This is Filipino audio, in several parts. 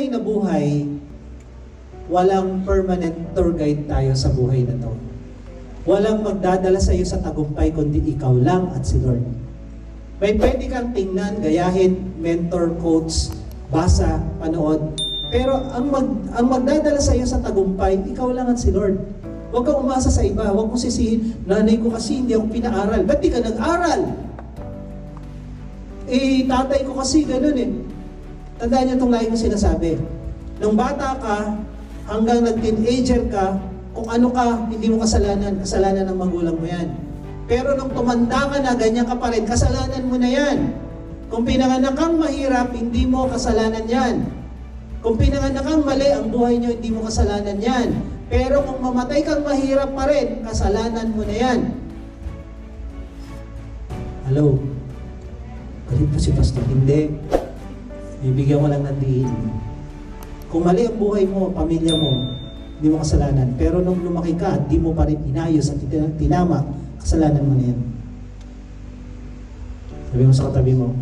tunay na buhay, walang permanent tour guide tayo sa buhay na to. Walang magdadala sa iyo sa tagumpay kundi ikaw lang at si Lord. May pwede kang tingnan, gayahin, mentor, coach, basa, panood. Pero ang, mag, ang magdadala sa iyo sa tagumpay, ikaw lang at si Lord. Huwag kang umasa sa iba. Huwag mong sisihin, nanay ko kasi hindi ako pinaaral. Ba't di ka nag-aral? Eh, tatay ko kasi ganun eh. Tandaan niyo itong lagi kong sinasabi. Nung bata ka, hanggang nag-teenager ka, kung ano ka, hindi mo kasalanan, kasalanan ng magulang mo yan. Pero nung tumanda ka na, ganyan ka pa rin, kasalanan mo na yan. Kung pinanganak kang mahirap, hindi mo kasalanan yan. Kung pinanganak kang mali, ang buhay niyo, hindi mo kasalanan yan. Pero kung mamatay kang mahirap pa rin, kasalanan mo na yan. Hello? Galit po si Pastor. Hindi. Bibigyan ko lang ng diin. Kung mali ang buhay mo, pamilya mo, hindi mo kasalanan. Pero nung lumaki ka, di mo pa rin inayos at tin- tinama, kasalanan mo na yan. Sabi mo sa katabi mo,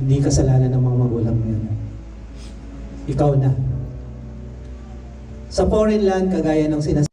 hindi kasalanan ng mga magulang mo yan. Ikaw na. Sa foreign land, kagaya ng sinas